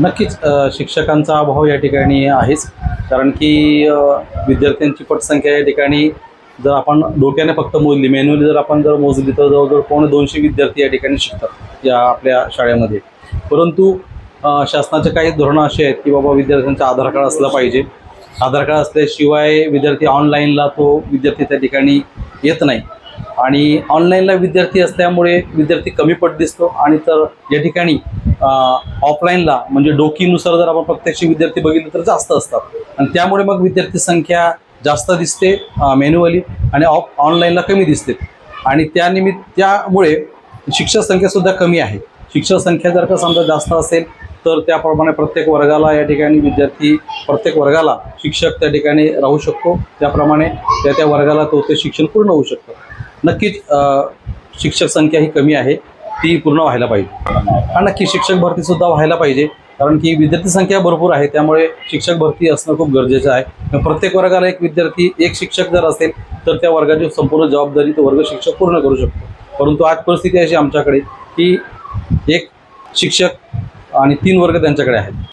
नक्कीच शिक्षकांचा अभाव या ठिकाणी आहेच. कारण की विद्यार्थ्यांची पटसंख्या या ठिकाणी जर आपण डोक्याने फक्त मोजली मॅन्युअली जर आपण जर मोजली तर जवळजवळ पावणे दोनशे विद्यार्थी या ठिकाणी शिकतात या आपल्या शाळेमध्ये. परंतु शासनाचे काही धोरणं असे आहेत की बाबा विद्यार्थ्यांचा आधार कार्ड असलं पाहिजे. आधार कार्ड असल्याशिवाय विद्यार्थी ऑनलाईनला तो विद्यार्थी त्या ठिकाणी येत नाही. आणि ऑनलाईनला विद्यार्थी असल्यामुळे विद्यार्थी कमी पट दिसतो. आणि तर या ठिकाणी ऑफलाईनला म्हणजे डोकीनुसार जर आपण प्रत्यक्ष विद्यार्थी बघितले तर जास्त असतात. आणि त्यामुळे मग विद्यार्थी संख्या जास्त दिसते मॅन्युअली आणि ऑफ ऑनलाईनला कमी दिसते. आणि त्यानिमित्त त्यामुळे शिक्षक संख्यासुद्धा कमी आहे. शिक्षक संख्या जर का समजा जास्त असेल तर त्याप्रमाणे प्रत्येक वर्गाला या ठिकाणी विद्यार्थी प्रत्येक वर्गाला शिक्षक त्या ठिकाणी राहू शकतो. त्याप्रमाणे त्या त्या वर्गाला तो ते शिक्षण पूर्ण होऊ शकतं. नक्कीच शिक्षक संख्या ही कमी आहे. ती पूर्ण व्हायला पाहिजे. हा नक्की शिक्षक भरतीसुद्धा व्हायला पाहिजे. कारण की विद्यार्थी संख्या भरपूर आहे. त्यामुळे शिक्षक भरती असणं खूप गरजेचं आहे. प्रत्येक वर्गाला एक विद्यार्थी एक शिक्षक जर असेल तर त्या वर्गाची संपूर्ण जबाबदारी तो वर्ग शिक्षक पूर्ण करू शकतो. परंतु आज परिस्थिती अशी आमच्याकडे की एक शिक्षक आणि तीन वर्ग त्यांच्याकडे आहेत.